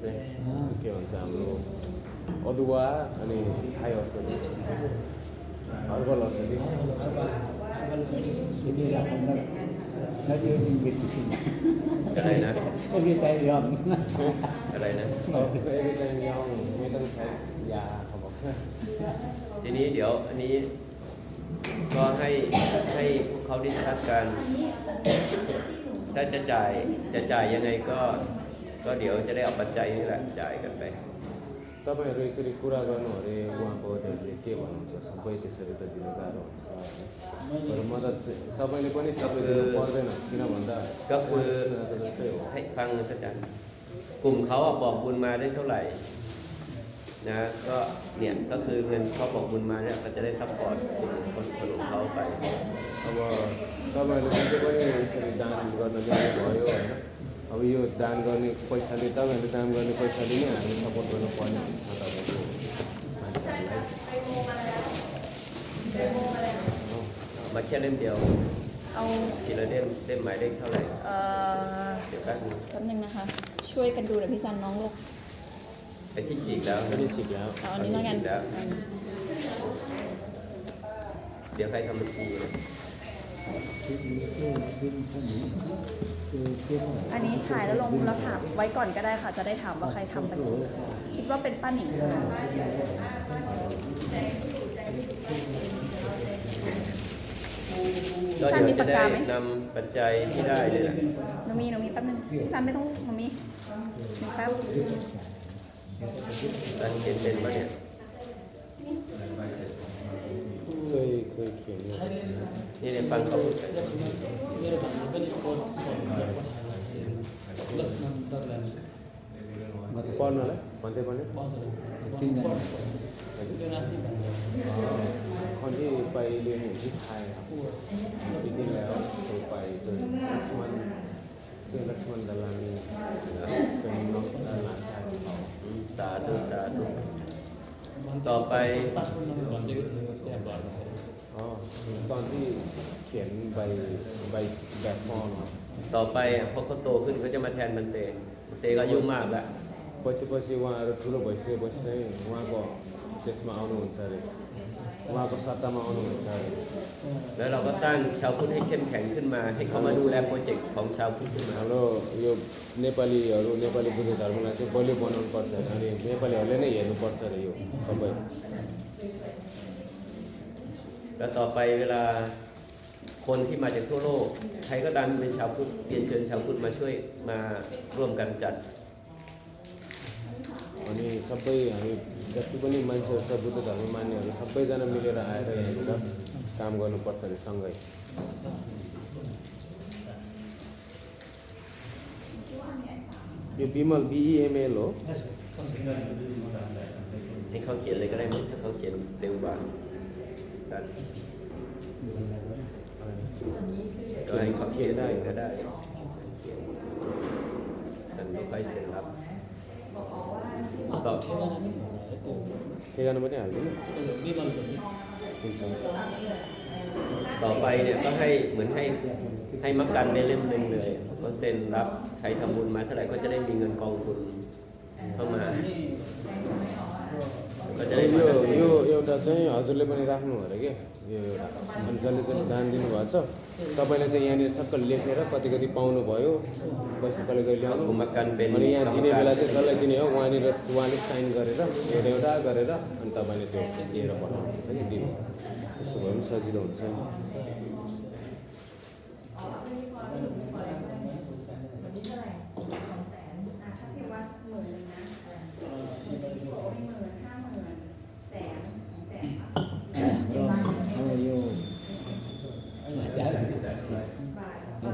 이제 그게 원장으로 어두와 아니 타이어스니 알발라스니อะไรนะก็มีใจยอมอะไรนะไม่มีใจยอมไม่ต้องใช้ยาเขาบอกทีนี้เดี๋ยวอันนี้ก็ให้ให้พวกเขาดิสคัสกัน ถ้าจะจ่ายจะจ่ายยังไงก็ ก็เดี๋ยวจะได้เอาปัจจัยนี่แหละจ่ายกันไป तपाईँहरू एकचोटि कुरा गर्नु अरे उहाँको होटलले के भन्नुहुन्छ सबै त्यसरी त दिनु गाह्रो हुन्छ होइन तर मद्दत चाहिँ तपाईँले पनि सबै दिनु पर्दैन किन भन्दा ก็คือ त जस्तै हो ให้ฟังอาจารย์กลุ่มเขาอะบอกบุญมาได้เท่าไหร่นะก็เนี่ยก็คือเงินเขาบอกบุญมาเนี่ยก็จะได้ซัพพอร์ตกลุ่มคนคนของเขาไป अब तपाईँहरूले जति पनि यसरी दान गर्न जानुभयो होइन अब यो दान गर्ने पैसाले तपाईँहरूले दान गर्ने पैसाले नै हामी सपोर्ट गर्नुपर्ने हुन्छ तपाईँको मान्छेहरूलाई มาแค่เล่มเดียว เอา ทีละเล่มเล่มหมายเลขเท่าไหร่ เอ่อ เดี๋ยวแป๊บนึง แป๊บนึงนะคะ ช่วยกันดูหน่อยพี่ซันน้องลูก ไอ้ที่ฉีกแล้ว ไม่ได้ฉีกแล้ว เอาอันนี้แล้วกัน เอาอันนี้แล้ว อืม เดี๋ยวใครทำบัญชีนะ อันนี้ถ่ายแล้วลงแล้วถามไว้ก่อนก็ได้ค่ะ จะได้ถามว่าใครทำบัญชี คิดว่าเป็นป้าหนิงค่ะก็เดี๋ยวจะได้นำปัจจัยที่ได้เลยนะหนูมีหนูมีแป๊บนึงพี่ซันไม่ต้องหนูมีหนูแป๊บอันเขียนเป็นปะเนี่ย เคยเคยเขียนอยู่ นี่เนี่ยฟังเขาพูดกัน पढ्नलाई भन्दै पनि คนที่ไปเรียนอยู่ที่ไทยครับจริงๆแล้วเคยไปจนลักษมันคือลักษมันดารานีเป็นน้องหลานชายของเขา อืมสาธุสาธุต่อไป อ๋อตอนที่เขียนใบใบแบบฟอร์มครับ ต่อไปอ่ะพอเขาโตขึ้นเขาจะมาแทนมันเตมันเตก็อายุ่งมากแล้ว पछि पछि उहाँहरू ठुलो भइसकेपछि चाहिँ उहाँको त्यसमा आउनुहुन्छ अरे उहाँको सत्तामा आउनुहुन्छ अरे แล้วเราก็สร้างชาวพุทธให้เข้มแข็งขึ้นมา ให้เขามาดูแลโปรเจกต์ของชาวพุทธขึ้นมา हाम्रो यो नेपालीहरू नेपाली बुद्ध धर्मलाई चाहिँ बलियो बनाउनु पर्छ अरे अनि नेपालीहरूले नै हेर्नुपर्छ अरे यो सबै แล้วต่อไปเวลาคนที่มาจากทั่วโลก ใครก็ตามที่เป็นชาวพุทธเรียนเชิญชาวพุทธมาช่วยมาร่วมกันจัด अनि सबै हामी जति पनि मान्छेहरू छ बुद्ध धर्म मान्नेहरू सबैजना मिलेर आएर यहाँनिर काम गर्नुपर्छ अरे सँगै यो विमल बिइएमएल हो ให้เขาเขียนเลยก็ได้มั้งถ้าเขาเขียนเร็วกว่า สันก็ให้เขาเขียนได้ก็ได้สันก็ไปเสร็จแล้วต่อที่ายวที่นั่นไม่หายตันี่ราอยู่ต่อไปเนี่ยก็ให้เหมือนให้ให้มักกันในเล่มหนึ่งเลยก็เซ็นรับใครทำบุญมาเท่าไหร่ก็จะได้มีเงินกองทุนเข้ามา ก็จะได้อา एउटा चाहिँ हजुरले पनि राख्नु अरे के यो एउटा। अनि जसले चाहिँ दान दिनुभएछ तपाईँले चाहिँ यहाँनिर सबै लेखेर कति कति पाउनुभयो। पैसा कहिले कहिले ल्याउनु अनि यहाँ दिने बेला चाहिँ जसलाई दिने हो। उहाँनिर उहाँले साइन गरेर एउटा एउटा गरेर अनि तपाईँले त्यो लिएर पठाउनुहुन्छ कि दिनु त्यस्तो भयो पनि सजिलो हुन्छ नि।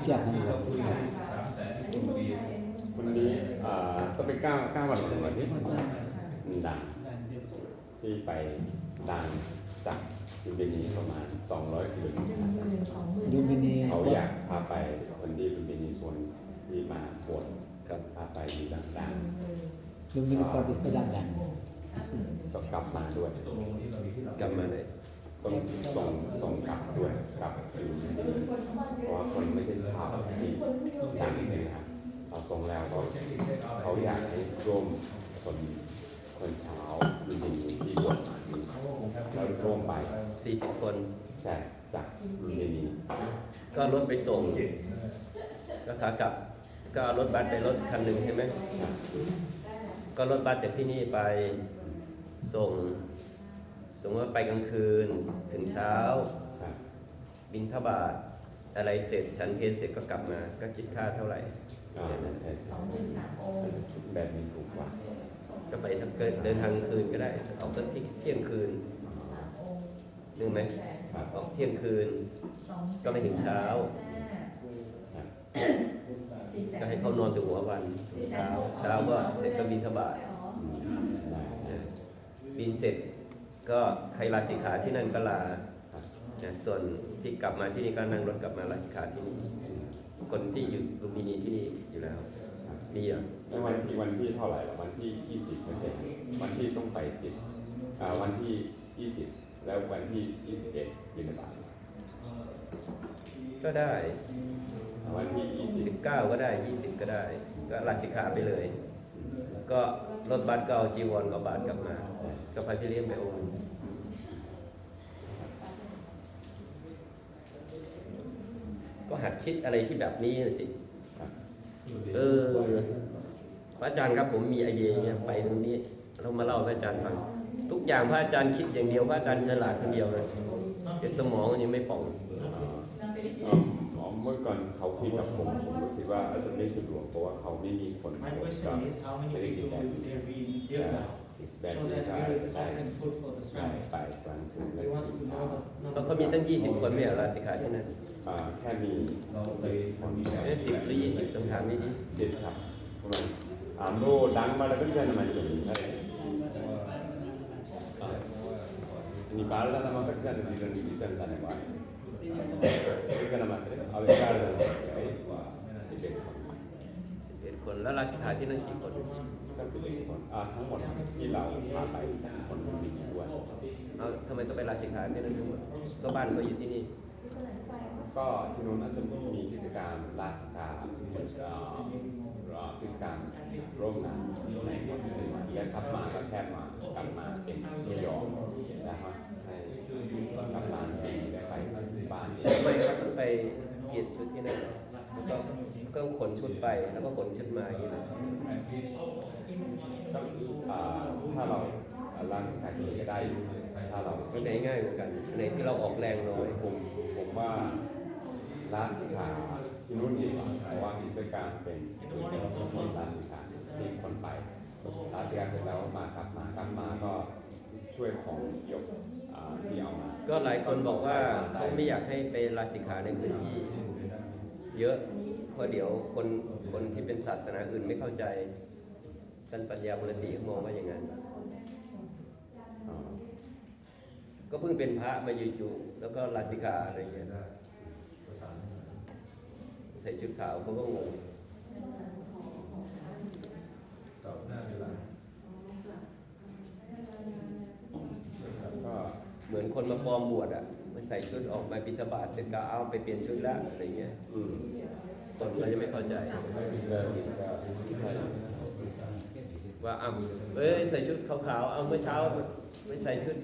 เอาเสียกันหมดวันนี้อ่าก็เป็นก้าวก้าววันของวันที่ดังที่ไปดังจากยูเบนีประมาณ 200กิโลเมตรดูมินีเขาอยากพาไปคนที่ยูเบนีชวนที่มาบวชครับพาไปอยู่ดังดูมินีก็ดิสก็ดังดังๆก็กลับมาด้วยกลับมาเลยต้องส่งส่งกลับด้วยกลับไปอยู่ยูเบนี เพราะว่าคนไม่ใช่ชาวที่จังเลยครับเราส่งแล้วก็เขาอยากให้ร่วมคนคนเช้าอยู่ในที่บทนี้เราร่วมไป40 คน ใช่จากอยู่ในนี้ก็รถไปส่งก็ขากลับก็เอารถบัสไปรถคันหนึ่งใช่ไหมก็รถบัสจากที่นี่ไปส่งสมมติว่าไปกลางคืนถึงเช้าครับบินทบาท อะไรเสร็จฉันเพลเสร็จก็กลับมาก็คิดค่าเท่าไหร่อ่าใช่ใช่แบบนี้ถูกกว่าก็ไปทางเกินเดินทางคืนก็ได้ออกสักที่เที่ยงคืนนึกไหมครับออกเที่ยงคืน ก็ไม่ถึงเช้าครับก็ให้เขานอนถึงหัววันถึงเช้าเช้าก็เสร็จก็บินทบาทอืมได้นะบินเสร็จก็ใครลาสิกขาที่นั่นก็ลาครับ นะส่วนที่กลับมาที่นี่ก็นั่งรถกลับมาลาสิกขาที่นี่คนที่อยู่ลุมพินีที่นี่อยู่แล้วครับมีอะแล้ววันที่วันที่เท่าไหร่ล่ะวันที่ 20เปอร์เซ็นต์วันที่ต้องไป10อ่าวันที่ 20 แล้ววันที่ 21บินบาตก็ได้ วันที่20 19ก็ได้ 20 ก็ได้ ก็ลาสิกขาไปเลย ก็รถบัสก็เอาจีวรกับบาทกลับมา ก็ไปพี่เลี้ยงไปโอน ก็หัดคิดอะไรที่แบบนี้น่ะสิครับเออพระอาจารย์ครับผมมีไอเดียอย่างเงี้ยไปตรงนี้เรามาเล่าให้พระอาจารย์ฟังทุกอย่างพระอาจารย์คิดอย่างเดียวพระอาจารย์ฉลาดคนเดียวเลยแต่สมองยังไม่ป่องเอ่ออ๋อเมื่อก่อนเขาคุยกับผมผมก็คิดว่าอาจจะไม่สะดวกเพราะว่าเขาไม่มีคน My ก็ question is how many people will there be in there now? แบบ So นี้ that ก็ we will ได้ open food for the ได้ strike. ไปกลางคืน They want to know the เพราะ number. เขามีตั้ง 20 คนไม่เหรอลาสิกขาที่นั่นอ่าแค่มีสิบคนเอ้สิบหรือยี่สิบต้องถามนี่ดิสิบครับประมาณอ่าโลดังมาแล้วก็ได้ nama itu saya ini baru nama kerja di dalam di dalam sana pak itu nama kerja awal kali สิบเอ็ดคน11 คนแล้วลาสิกขาที่นั่นกี่คน ก็สิบเอ็ดคนอ่าทั้งหมดที่เราพาไปคนมีด้วยเอาทำไมต้องไปลาสิกขาที่นั่นทั้งหมดก็บ้านเขาอยู่ที่นี่ ก็ที่นู้นอาจจะมีกิจกรรมลาสกาเอ่อเอ่อกิจกรรมร่วมงานในวันนี้และขับมาก็แค่มากลับมาเป็นนิวยอร์กนะครับให้กลับมาได้ไปบ้านนี้ทำไมเขาต้องไปเปลี่ยนชุดที่นั่น ก็ก็ขนชุดไปแล้วก็ขนชุดมาอย่างนี้อ่าถ้าเราลาสกาที่นี่ก็ได้ถ้าเราอันไหนง่ายกว่ากันอันไหนที่เราออกแรงน้อยผมผมว่าลาสกาที่นู้นดีกว่าเพราะว่ากิจกรรเป็นเป็นที่ลาสกาที่คนไปลาสกาเสร็จแล้วมากลับมากลับมาก็ช่วยของยกที่เอามาก็หลายคนบอกว่าเขาไม่อยากให้ไปลาสิกขาในพื้นที่ เยอะ เพราะเดี๋ยวคนคนที่เป็นศาสนาอื่นไม่เข้าใจท่านปัญญาบุรติเขามองว่าอย่างนั้นอ่าก็เพิ่งเป็นพระมาอยู่ๆแล้วก็ลาสิกขาอะไรอย่างเงี้ยใส่ชุดขาวเขาก็งงก็เหมือนคนมาปลอมบวชอะมา ใส่ชุดออกมาบิณฑบาตเสร็จก็เอาไปเปลี่ยนชุดแล้วอะไรเงี้ยอืมคนก็จะไม่เข้าใจเริ่มก็ใช่ว่าอ้าวเอ้ยใส่ชุดขาวๆเอาเมื่อเช้าไม่ใส่ชุด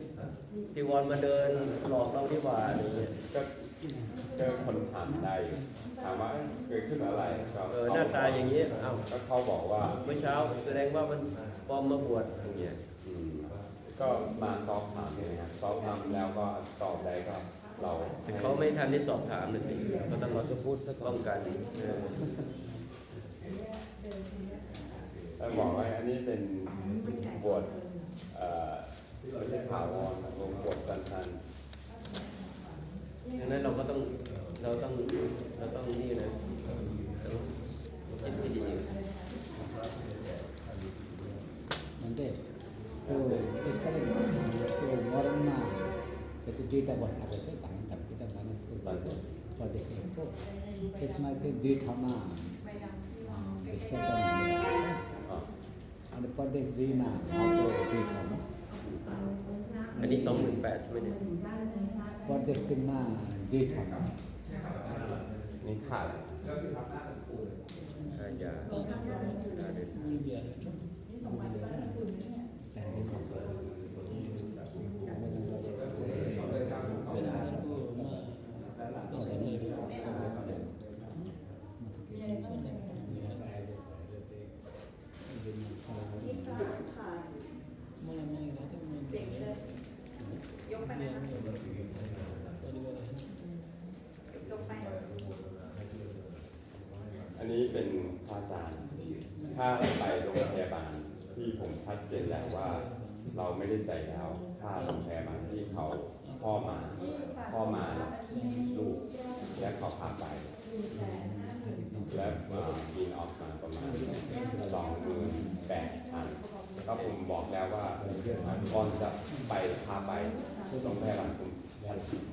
จีวรมาเดินหลอกเราดีกว่าอะไรเงี้ยก็เจอคนถามได้อยู่ถามว่าเกิดขึ้นอะไรก็เออหน้าตาอย่างนี้เอ้าก็เขาบอกว่าเมื่อเช้าแสดงว่ามันปลอมมาบวชอย่างเงี้ยอืมก็มาสอบถามเนี่ยนะครับสอบถามแล้วก็ตอบได้ก็ เราแต่เขาไม่ทันได้สอบถามเลยสิเขาต้องรอจะพูดป้องกันแล้วบอกว่าอันนี้เป็น for the same tu. Isma tu di thama. Bisa kan? ๆอะ Ada pada di na apa di thama. อันนี้สองหมื่นแปดใช่ไหมเนี่ย Pada kena di thama. นี่ขาดค่ายาค่าเดินทางแต่ที่ผมเปิดเวลาต้องใช้เลย อั นนี้เป็นพระอาจารย์ ถ้าไปโรงพยาบาลที่ผมชัดเจนแล้วว่า เราไม่ได้ใจแล้วค่าโรงพยาบาลที่เขาพ่อมาพ่อมาลูกและเขาพาไปและบินออกมาประมาณสองหมื่นแปดพันก็ผมบอกแล้วว่าก่อนจะไปพาไปโรงพยาบาลผม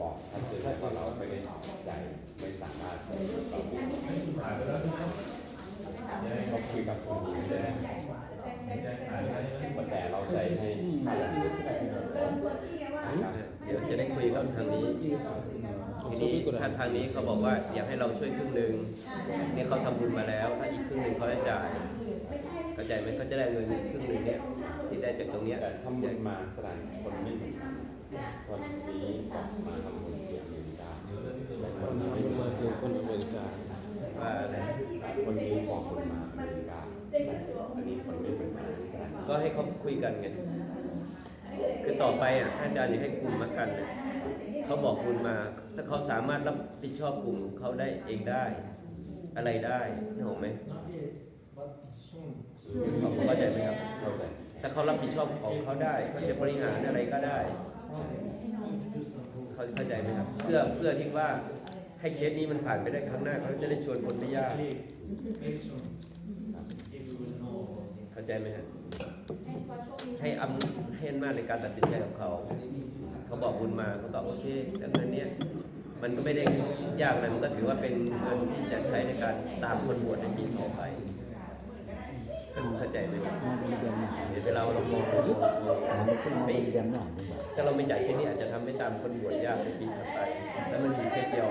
บอกชัดเจนแล้วว่าเราไม่ได้ใจายไม่สามารถเราพูดเขา คุยกับคนนี้ใช่ไหมแต่เราใจให้ค่าแรงเดี๋ยวจะได้คุยกับทางนี้ทีนี้ถ้าทางนี้เขาบอกว่าอยากให้เราช่วยครึ่งหนึ่งเนี่ยเขาทำบุญมาแล้ว ถ้าอีกครึ่งหนึ่งเขาจะจ่ายเข้าใจไหมเขาจะได้เงินครึ่งหนึ่งเนี่ยที่ได้จากตรงเนี้ยแต่ทำบุญมาแสดงคนไม่เหมือนกันคนนี้มาทำบุญที่อเมริกาแต่คนนี้ไม่เหมืมาอนถึงคนอเมริกาว่าอะไรคนนี้บอกคนมาอเมริกาอันนี้คนไม่เหมือน ก็ให้เขาคุยกันไงคือต่อไปอะอาจารย์อยากให้กลุ่มมากันเนี่ยเขาบอกบุญมา ถ้าเขาสามารถรับผิดชอบกลุ่มเขาได้เองได้ อะไรได้นึกออไหมเข้าใจไหมครับเข้าใจถ้าเขารับผิดชอบของเขาได้เขาจะบริหารอะไรก็ได้เขาเข้าใจไหมครับ เพื่อเพื่อที่ว่าให้เคสนี้มันผ่านไปได้ครั้งหน้าเขาจะได้ชวนคนไม่ยากเข้าใจไหมครับ ให้อำให้อำนาจในการตัดสินใจของเขา เขาบอกบุญมาเขาตอบโอเคแต่เงินเนี้ยมันก็ไม่ได้ยากอะไรมันก็ถือว่าเป็นเงินที่จะใช้ในการตามคนบวชในปีต่อไปเข้าใจไหมครับมาเป็นเดือนหน้าเดี๋ยวเวลาเรามองไปหาไม่ขึ้นมาเป็นเดือนหน้าดีกว่าถ้าเราไม่จ่ายแค่นี้อาจจะทำให้ตามคนบวชยากในปีถัดไปแล้วมันมีแค่เดียว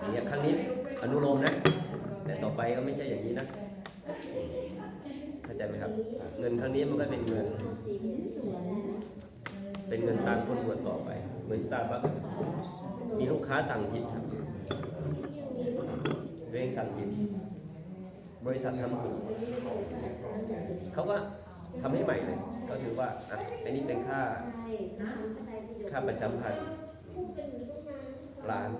อย่างเงี้ยครั้งนี้อนุโลมนะ แต่ต่อไปก็ไม่ใช่อย่างนี้นะเข้า ใจไหมครับ เงินครั้งนี้มันก็เป็นเงิน เป็นเงินตามคนบวชต่อไป เหมือนสตาร์บัคมีลูกค้าสั่งผิดครับตัวเองสั่งผิดบริษัททำถูกเขาก็ทำให้ใหม่เลย ก็คือว่าอะอันนี้เป็นค่า ค่าประชาพันธ์ล้าน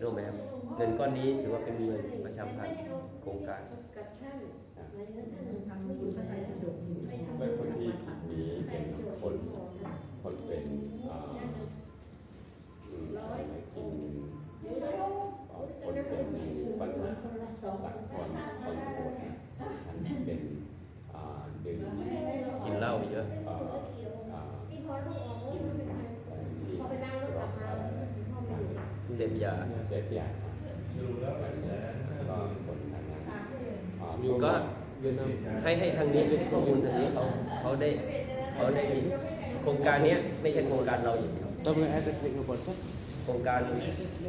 รู้ไหมครับ เงินก้อนนี้ถือว่าเป็นเงินประชาพันโครงการ ไม่คนที่มีเป็นคนคนเป็นอ่าอืมอะไรนะกินอ่าคนเป็นปัญหาจากคนคนโสดนะอันนี้เป็นอ่าดึงกินเหล้าเยอะ อ่าอ่าที่รถอะไรเสพยา เสพยาแล้วก็คนนั้นนะอ่า อยู่ ก็ เวียดนามให้ให้ทางนี้ข้อมูลทางนี้เขาเขาได้เขาได้มีโครงการเนี้ยไม่ใช่โครงการเราอย่างเดียว Tapi ada klik ngebaca โครงการ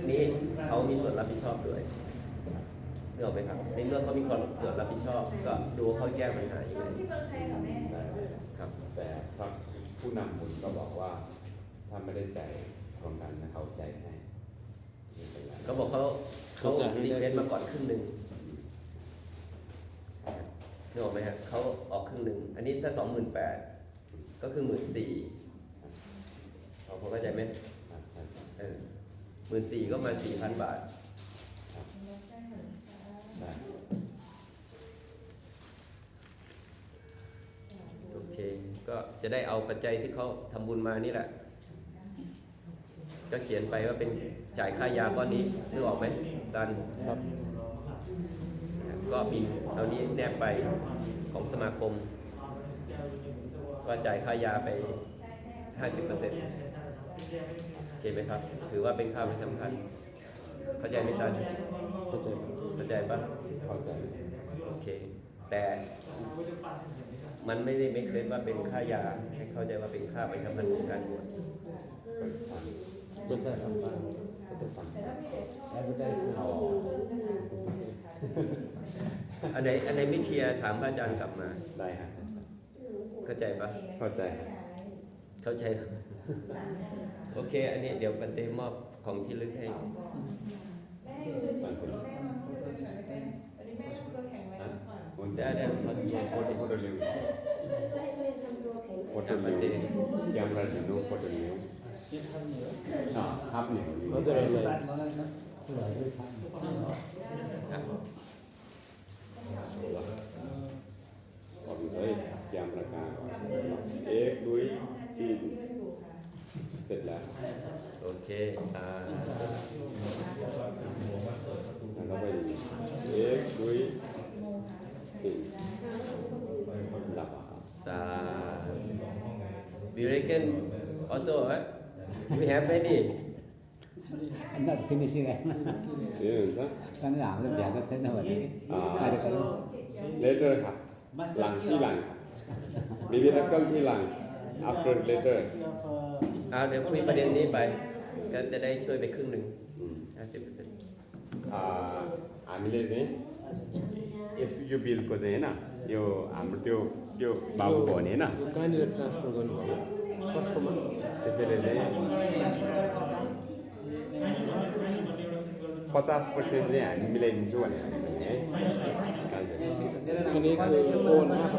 นี้เขามีส่วนรับผิดชอบด้วยเนื้ออกไหมครับ ในเมื่อเขามีความส่วนรับผิดชอบ ก็ดูว่าเขาแก้ปัญหายังไงครับ แต่พระผู้นำบุญก็บอกว่าถ้าไม่ได้ใจายโครงการนะเขาใจายให้ไม่เป็นไรเขาบอกเขาเขารีเควสมาก่อนครึ่งหนึ่ง นึกออกไหมฮะเขาออกครึ่งหนึ่ง อันนี้ถ้าสองหมื่นแปดก็คือหมื่นสี่เขาเข้าใจไหมครับครับหมื่นสี่ก็มาสี่พันบาท โอเค ก็จะได้เอาปัจจัยที่เขาทำบุญมานี่แหละ ก็เขียนไปว่าเป็นจ่ายค่ายาก้อนนี้นึกออกไหมซันครับ บินเอานี้แนบไปของสมาคม ก็จ่ายค่ายาไป 50%โอเคไหมครับ ถือว่าเป็นค่าไม่สำคัญ เข้าใจไหมซันเข้าใจเข้าใจปะเข้าใจโอเค แต่มันไม่ได้ make sense ว่าเป็นค่ายาให้เข้าใจว่าเป็นค่าประชาพันธ์ของการบวชเปิดฟัง Besar apa? โอเค advertisement อ๋อ อันไหนอันไหนไม่เคลียร์ถามพระอาจารย์กลับมา ได้ครับเข้าใจปะเข้าใจ เข้าใจ โอเค อันนี้เดี๋ยวปันเตมอบของที่ลึกให้ได้ได้มาสีโคตรโคตรเร็วโคตรเร็วยังระดับนู้นโคตรเร็วอ่าครับเนียวนี่ สาแล้วก็ไปเอ๊ะดุยตีนหลับอะสา We reckon also what we have many I'm not finishing it เอ๊ะใช่ kan làm cái việc nó sẽ nó vậy À. à được rồi เลเตอร์ครับหลังที่หลังครับมีวิธีการที่หลัง after later อ่าเดี๋ยวคุยประเด็นนี้ไป ก็จะได้ช่วยไปครึ่งหนึ่ง อืม ห้าสิบเปอร์เซ็นต์ आ, हामीले चाहिँ यस यो बिलको चाहिँ होइन यो हाम्रो त्यो त्यो बाबु भयो भने होइन यो कहाँनिर ट्रान्सफर गर्नुभयो कसकोमा त्यसैले चाहिँ पचास पर्सेन्ट चाहिँ हामी मिलाइदिन्छु भनेर भने है हजुर अनि त्यो लोन आफू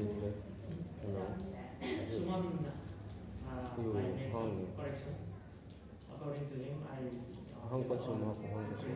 โหล Suman, uh, You I made hung. some correction. According to him, I uh, ห้องประชุมครับห้องประชุม